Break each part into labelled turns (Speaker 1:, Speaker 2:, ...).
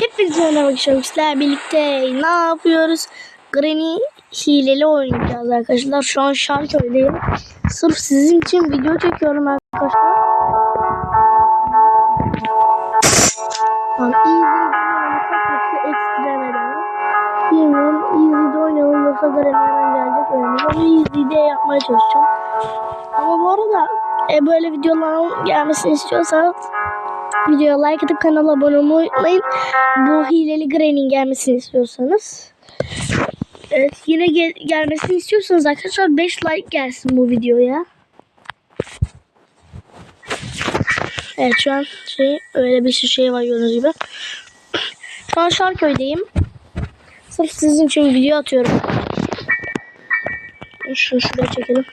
Speaker 1: Hepinize merhaba arkadaşlar. Birlikte ne yapıyoruz? Granny hileli oynayacağız arkadaşlar. Şu an Şarköy'deyim. Sırf sizin için video çekiyorum arkadaşlar. Bilmiyorum easy'de Granny hemen gelecek önümüze. Ama easy'de yapmaya çalışacağım. Ama bu arada e, böyle videoların gelmesini istiyorsanız videoya like atıp kanala abone olmayı unutmayın. Bu hileli Granny'in gelmesini istiyorsanız. Evet yine gel gelmesini istiyorsanız arkadaşlar 5 like gelsin bu videoya. Evet şu an şey öyle bir şey var gördüğünüz gibi. Şu an Şarköy'deyim. Sırf sizin için video atıyorum. Şunu şuraya çekelim.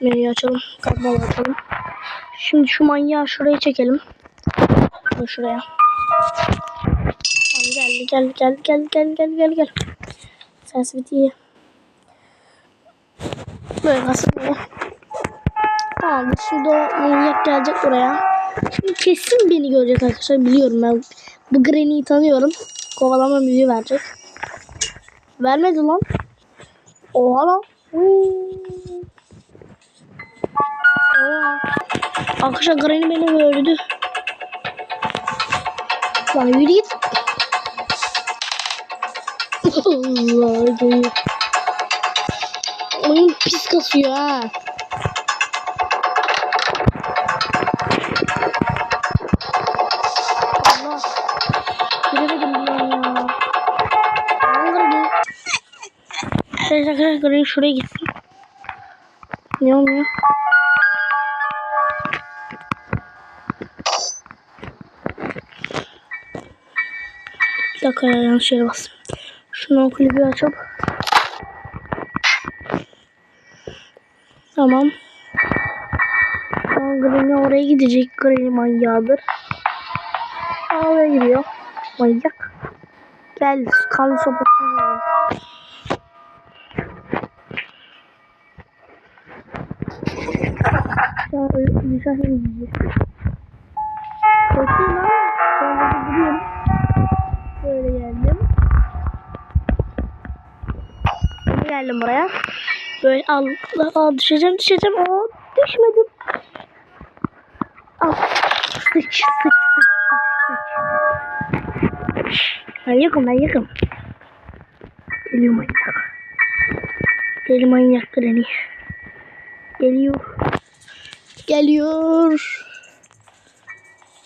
Speaker 1: Menüyü açalım. Katmalı açalım. Şimdi şu manyağı şuraya çekelim. Dur şuraya. Gel gel gel gel gel gel gel gel. Ses bitiyor. Böyle nasıl bu? Tamam şurada manyak gelecek buraya. Şimdi kesin beni görecek arkadaşlar biliyorum ben. Bu Granny'i tanıyorum. Kovalama müziği verecek. Vermedi lan. Oha lan. Arkadaşlar Granny beni gördü. Lan yürü git. Allah dayı. Oyun pis kasıyor ha. Allah. Giremedim ben ya. Arkadaşlar şuraya gitsin. Ne oluyor? Dakika ya yanlış yere bastım. Şunu klibi açıp. Tamam. Tamam Granny oraya gidecek. Granny manyağıdır. Oraya gidiyor. Manyak. Gel kan sopasını yiyelim. Ya güzel şey yiyeceğiz. Bakayım lan. Ben burada duruyorum. Böyle geldim. Böyle geldim buraya. Böyle al, al düşeceğim düşeceğim. Aa düşmedim. Al. Sıç sıç sıç sıç sıç. Ben yakım ben yakım. Geliyor manyak. Deli manyak Granny. Geliyor. Geliyor.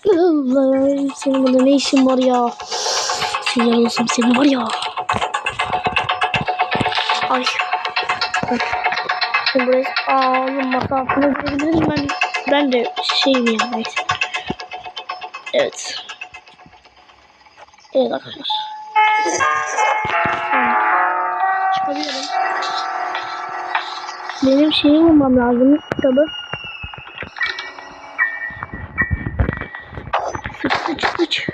Speaker 1: Allah senin burada ne işin var ya? Sinir olsun senin var ya. Ay. Şimdi buraya aa oğlum masa altına girebilirim ben. Ben de şeyim ya neyse. Evet. Evet arkadaşlar. Çıkabilirim. Benim şeyi bulmam lazım kitabı. Sıç sıç sıç.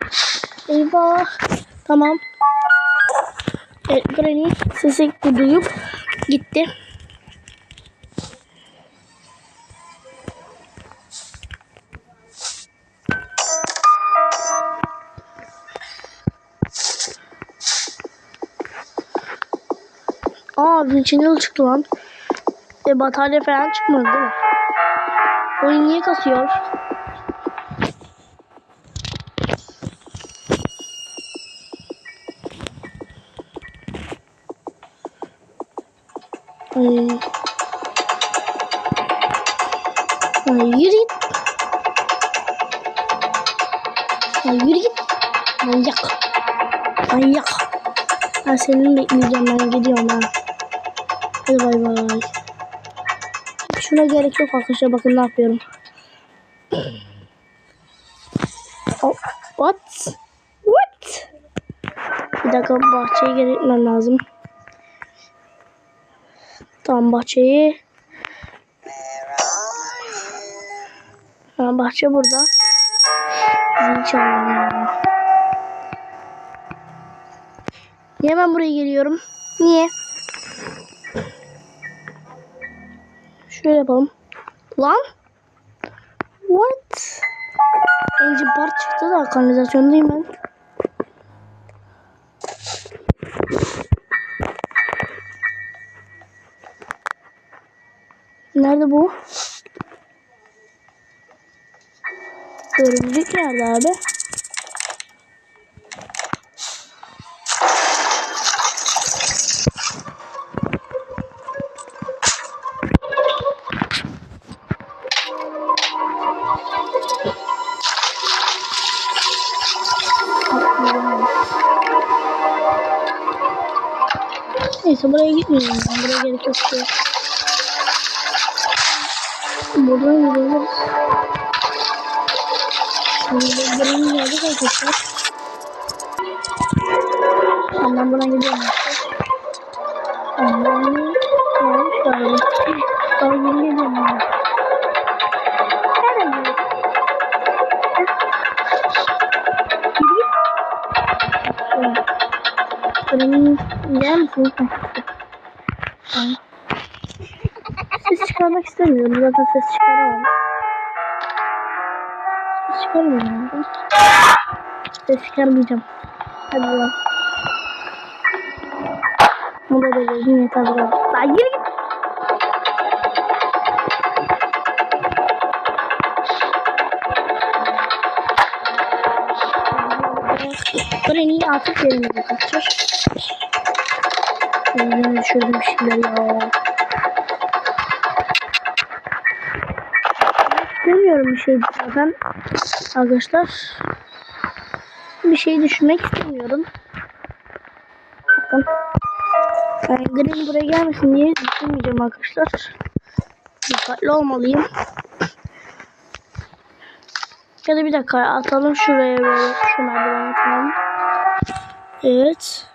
Speaker 1: Eyvah. Tamam. Evet Granny sesi duyup gitti. Aa Vincenzo çıktı lan. E batarya falan çıkmadı değil mi? Oyun niye kasıyor? Ay. Ay yürü git. Ay yürü git. Manyak. Manyak. Ben seni bekleyeceğim ben gidiyorum ha. Hadi bay bay. Şuna gerek yok arkadaşlar bakın ne yapıyorum. Oh, what? What? Bir dakika bahçeye gitmem lazım. Tamam bahçeyi. Ha, bahçe burada. Zil. Niye ben buraya geliyorum? Niye? Şöyle yapalım. Lan? What? Engine part çıktı da kanalizasyondayım ben. Nerede bu? Örümcek nerede abi? Neyse buraya gitmiyorum ben. Buraya gerek yok Şimdi buranın geldik arkadaşlar. Senden buna gidiyorum arkadaşlar. Senden gelmiş galiba. Daha yeni geliyorum ben. Nereden geliyorsun? Yürü git. Şöyle. Buranın yer misin? Tamam. Ses çıkarmak istemiyorum. Zaten ses çıkaramam. Çıkarmıyorum. Ses çıkarmayacağım. Hadi bakalım. Bu da dedim yeter kadar. Lan yürü git. Buraya niye atıp yerine bakacağız? Yine düşürdüm şimdi ya. İstemiyorum bir şey zaten. Arkadaşlar. Bir şey düşünmek istemiyorum. Bakın. Yani Green buraya gelmesin diye düşünmeyeceğim arkadaşlar. Dikkatli olmalıyım. Ya da bir dakika atalım şuraya böyle şu merdiven atalım. Evet.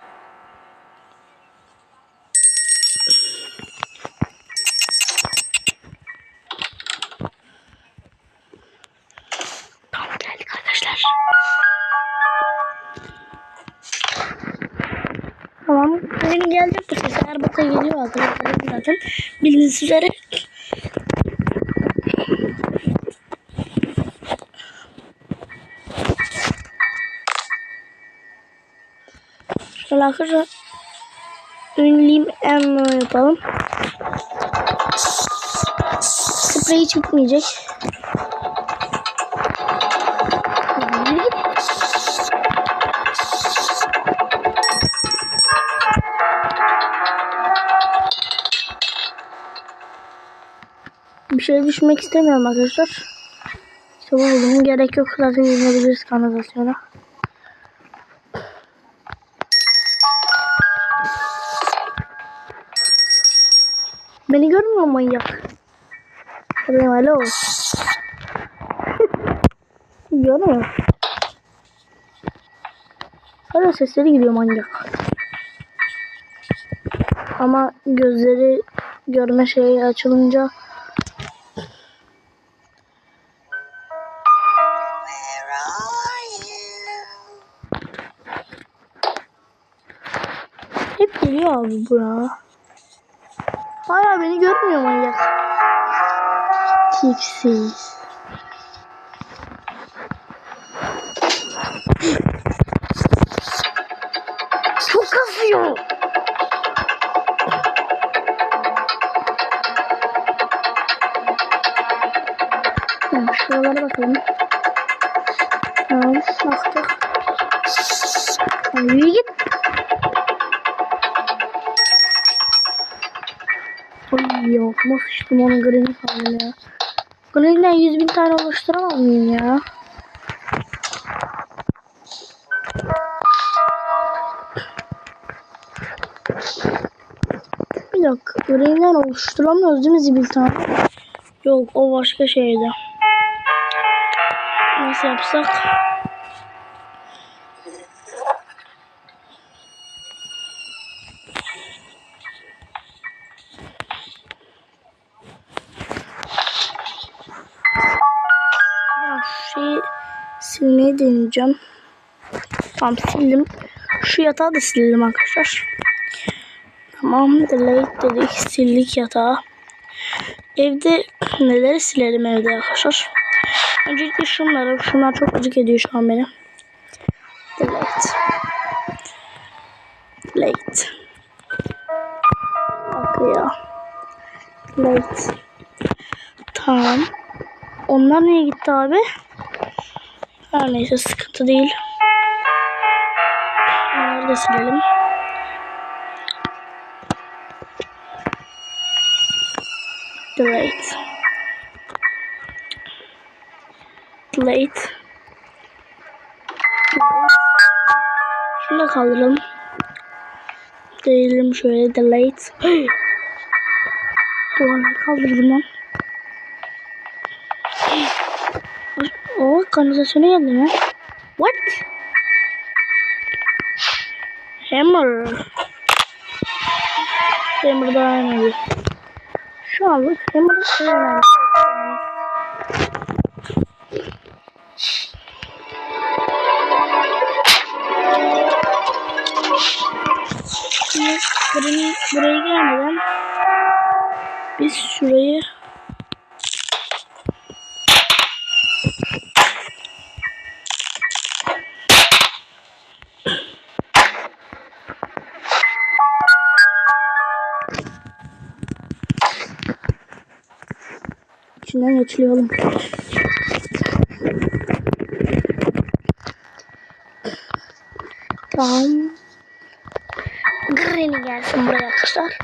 Speaker 1: Benim gelecek bu ses. Erbata geliyor arkadaşlar zaten. Bildiğiniz üzere. Arkadaşlar. Ünlüyüm en yapalım. Sprey hiç. Bir şey düşünmek istemiyorum arkadaşlar. İşte bu bunun gerek yok. Zaten gidebiliriz kanalizasyona. Beni görmüyor manyak. Alo alo. Görmüyor. Hala sesleri gidiyor manyak. Ama gözleri görme şeyi açılınca abi bura. Hala beni görmüyor manyak. Tipsiz. Nasıl sıçtım onun green'i sandım ya. Green'den 100 bin tane oluşturamaz mıyım ya? Bir dakika green'den oluşturamıyoruz değil mi zibil tane? Yok o başka şeydi. Nasıl yapsak? Silmeyi deneyeceğim. Tamam sildim. Şu yatağı da sildim arkadaşlar. Tamam delete dedik. Sildik yatağı. Evde neleri silelim evde arkadaşlar. Öncelikle şunları. Şunlar çok acık ediyor şu an beni. Delete. Delete. Bak ya. Delete. Tamam. Onlar niye gitti abi? Her neyse sıkıntı değil. Onları da silelim. Delete. Delete. Şunu da kaldıralım. Değilim şöyle delete. Duvarları kaldırdım lan. O kanalizasyona geldi mi? What? Hammer. Hammer daha önemli. Şu anlık Hammer önemli. Şimdi buraya, buraya gelmeden biz şurayı içinden geçirelim. Tamam. Granny gelsin buraya arkadaşlar.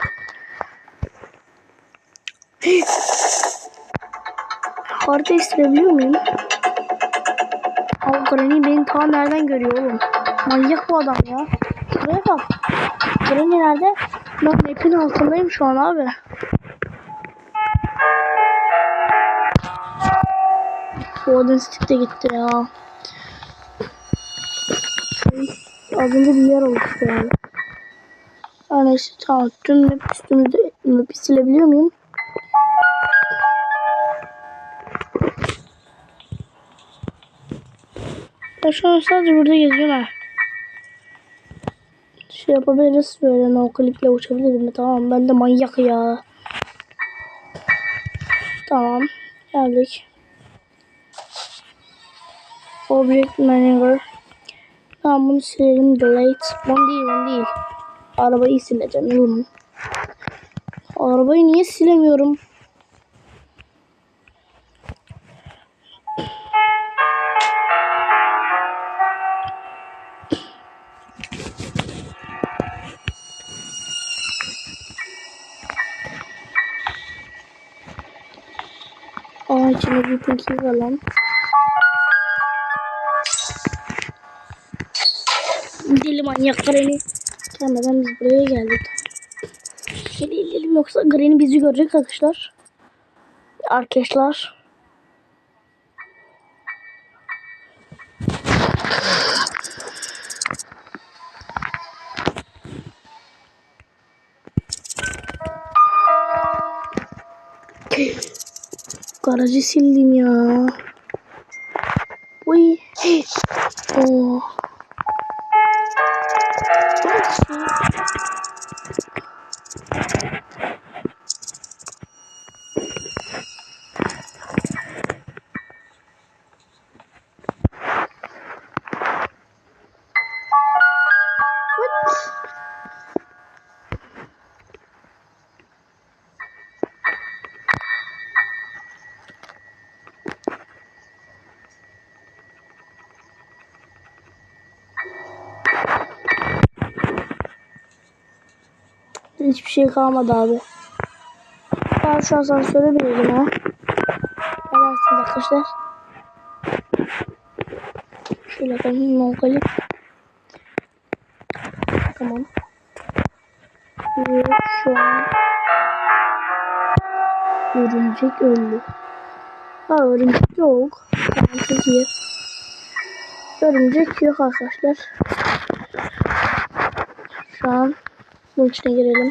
Speaker 1: Harita isteyebiliyor muyum? Abi Granny beni ta nereden görüyor oğlum? Manyak bu adam ya. Şuraya bak. Granny nerede? Ben map'in altındayım şu an abi. Golden Stick de gitti ya. Az önce bir yer oluştu yani. Her neyse tamam. Tüm map üstümüzde map'i silebiliyor muyum? Ben şu an sadece burada geziyorum ha. Şey yapabiliriz böyle no kliple uçabilirim mi? Tamam ben de manyak ya. Tamam geldik. Object Manager. Tamam bunu silelim. Delete. Bunu değil bunu değil. Arabayı sileceğim oğlum. Arabayı niye silemiyorum? Aa bir pinky var. Deli manyak Granny. Gelmeden biz buraya geldik. Gel gidelim yoksa Granny bizi görecek arkadaşlar. Arkadaşlar. Garajı sildim ya. Uy. Oh. Thank you. Hiçbir şey kalmadı abi. Ben şu asansöre binelim ha. Edersiniz arkadaşlar. Şöyle bakayım Mongolia. Tamam. Ve şu an örümcek öldü. Ha örümcek yok. Tamam çok iyi. Örümcek yok arkadaşlar. Şu an bunun içine girelim.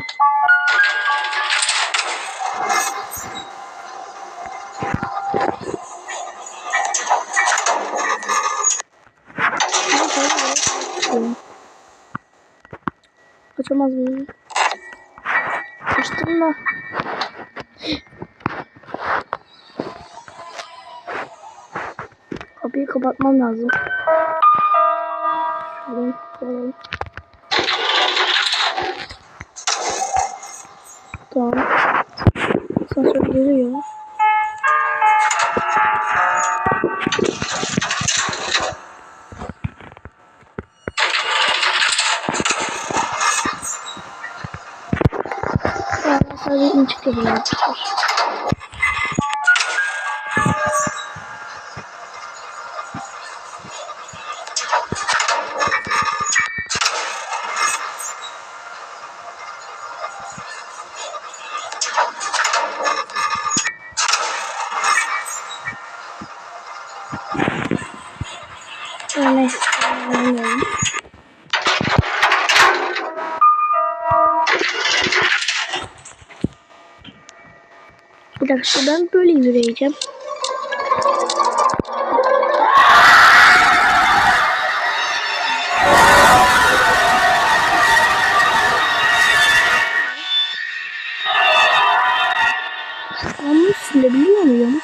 Speaker 1: Açamaz mıyım? Açtım da. Kapıyı kapatmam lazım. Şuradan koyalım. Dakika ben böyle yürüyeceğim. Ama silebiliyor muyum?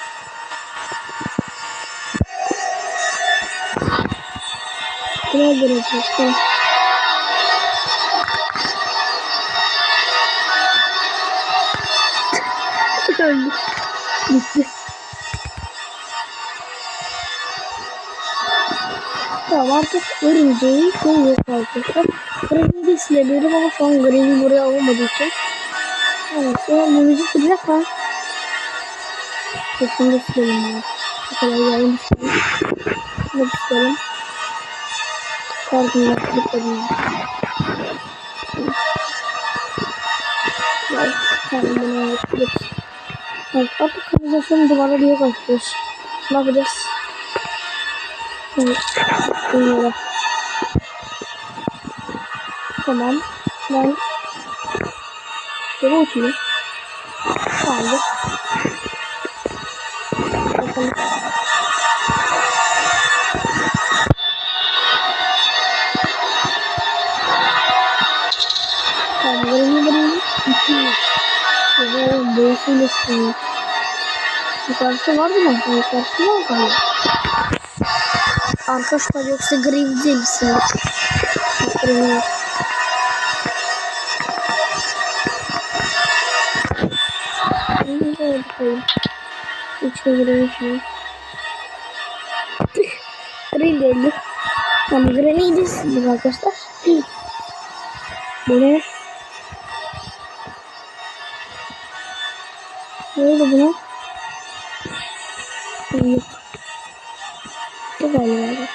Speaker 1: Biraz deneyeceğiz. Öldü. Gitti. Tamam artık örümceği yok arkadaşlar. Green'i de silebilirim ama şu an Green'i buraya alamadığı için. Evet şu an bu müzik duracak mı? Şunu da silelim ya. Bu kadar yayın. Şunu da silelim. Pardon yaptıklarım. Evet, tamam bunu yapıyoruz. Evet, artık kanalizasyon duvarları yok arkadaşlar. Ne yapacağız? Evet, bilmiyorum. Tamam, ben geri uçayım. Kaldı. Bakalım. Oğlum, burası nasıl? Yukarısı var mı? Yukarısı var mı? Arkadaşlar yoksa green değil misin? Green. Green de bakayım. İçine girelim şimdi. Green geldi. Tamam green'i de sildim ne? Oldu buna? Yok. Bu galiba.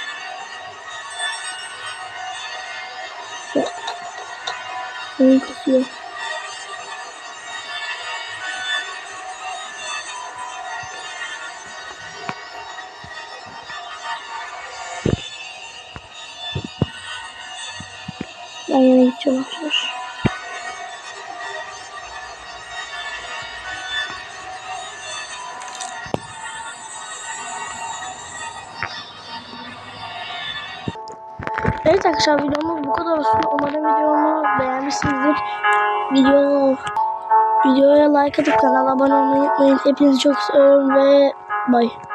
Speaker 1: Benim kısıyor. Ben yine gideceğim arkadaşlar. Arkadaşlar videomuz bu kadar olsun. Umarım videomu beğenmişsinizdir. Video videoya like atıp kanala abone olmayı unutmayın. Hepinizi çok seviyorum ve bye.